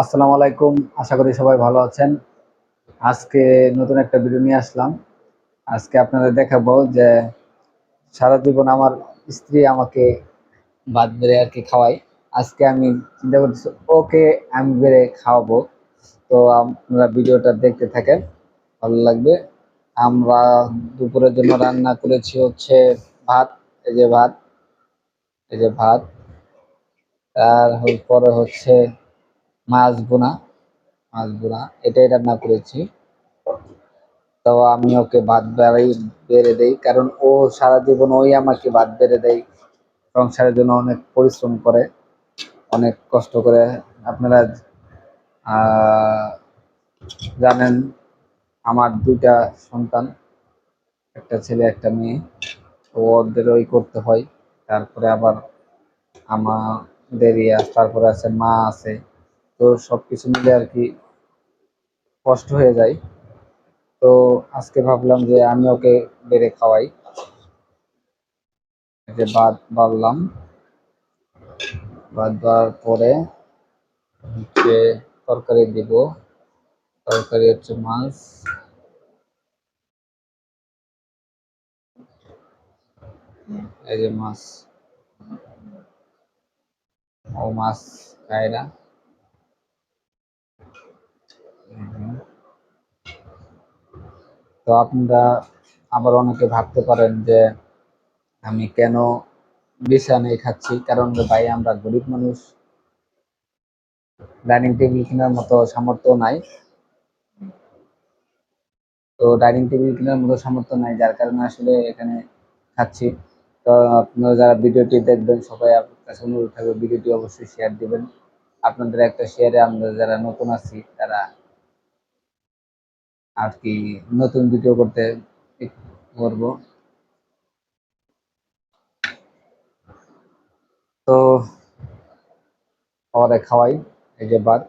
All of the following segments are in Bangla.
আসসালামু আলাইকুম। আশা করি সবাই ভালো আছেন। আজকে নতুন একটা ভিডিও নিয়ে আসলাম। আজকে আপনাদের দেখাবো যে সারা জীবন আমার স্ত্রী আমাকে ভাত বেড়ে আর কি খাওয়াই আজকে আমি চিন্তা করতেছি, ওকে, আমি বেড়ে খাওয়াবো। তো আপনারা ভিডিওটা দেখতে থাকেন, ভালো লাগবে। আমরা দুপুরের জন্য রান্না করেছি হচ্ছে ভাত, এই যে ভাত, এই যে ভাত। তার পরে হচ্ছে মাছ বোনা মাছ বোনা এটাই রান্না করেছি। তো আমি ওকে ভাত বেড়াই, বেড়ে দেই, কারণ ও সারা জীবন ওই আমাকে ভাত বেড়ে দেয়। সংসারের জন্য অনেক পরিশ্রম করে, অনেক কষ্ট করে। আপনারা জানেন, আমার দুইটা সন্তান, একটা ছেলে, একটা মেয়ে। তো ওদের ওই করতে হয়। তারপরে আবার আমাদের ইয়া তারপরে আছে মা আছে। তো সবকিছু মিলে আর কি কষ্ট হয়ে যায়। তো আজকে ভাবলাম যে আমি ওকে বেড়ে খাওয়াই। যে ভাত বাড়লাম। বাদ দেওয়ার পরে হচ্ছে তরকারি দিব। তরকারি হচ্ছে মাছ। এই যে মাছ। ও মাছ খায় না। তো আপনারা আবার অনেকে ভাবতে পারেন যে আমি কেন বিছানায় খাচ্ছি? কারণ ভাই, আমরা গরিব মানুষ। ডাইনিং টেবিল কেনার মতো সামর্থ্য নাই। তো ডাইনিং টেবিল কেনার মতো সামর্থ্য নাই, যার কারণে আসলে এখানে খাচ্ছি। তো আপনারা যারা ভিডিওটি দেখবেন, সবাই আপনার কাছে অনুরোধ থাকবে, ভিডিওটি অবশ্যই শেয়ার দিবেন। আপনাদের একটা শেয়ারে আমরা যারা নতুন আছি, তারা আর কি নতুন ভিডিও করতে করব। তো খাওয়ারে খাওয়াই, এই যে ভাত।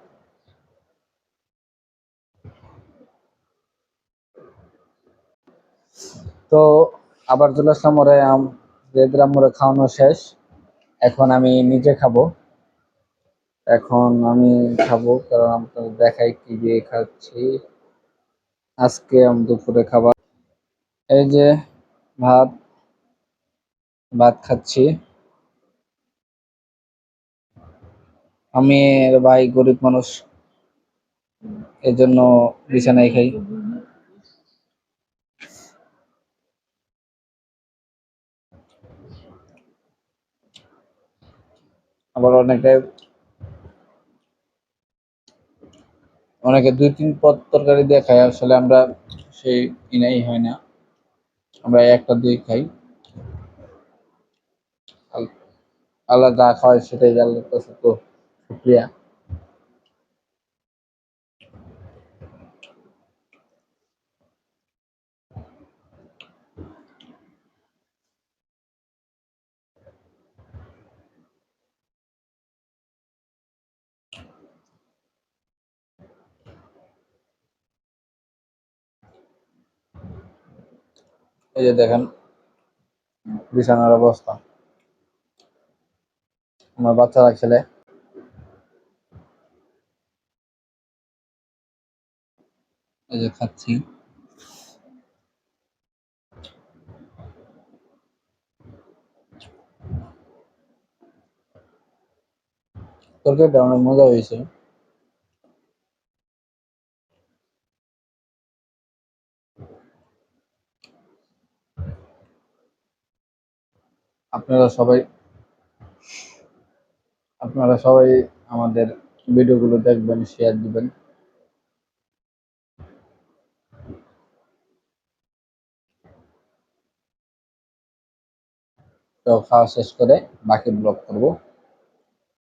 তো, আবার চলে আসলাম ওরে যেহেতু মোরে খাওয়ানো শেষ, এখন আমি নিজে খাব। এখন আমি খাব, কারণ আপনাদের দেখাই কি দিয়ে খাচ্ছি। আজকে আমি দুপুরে খাবার। এই যে ভাত ভাত খাচ্ছি। আমি ভাই গরিব মানুষ এর জন্য বিছানায় খাই। আবার অনেকে অনেকে দুই, তিন পদ তরকারি দিয়ে খাই আসলে আমরা সেই কিনাই হয় না। আমরা একটা দিয়ে খাই। আল্লাহ যা খাওয়ায় সেটাই আল্লাহর তো শুক্রিয়া। এই যে দেখেন, বিছানার অবস্থা। আমার বাচ্চারা খেলে এই যে খাচ্ছি। তরকারিটা অনেক মজা হয়েছে। আপনারা সবাই আপনারা সবাই আমাদের ভিডিওগুলো দেখবেন শেয়ার দিবেন। তো খাওয়া শেষ করে বাকি ব্লগ করব।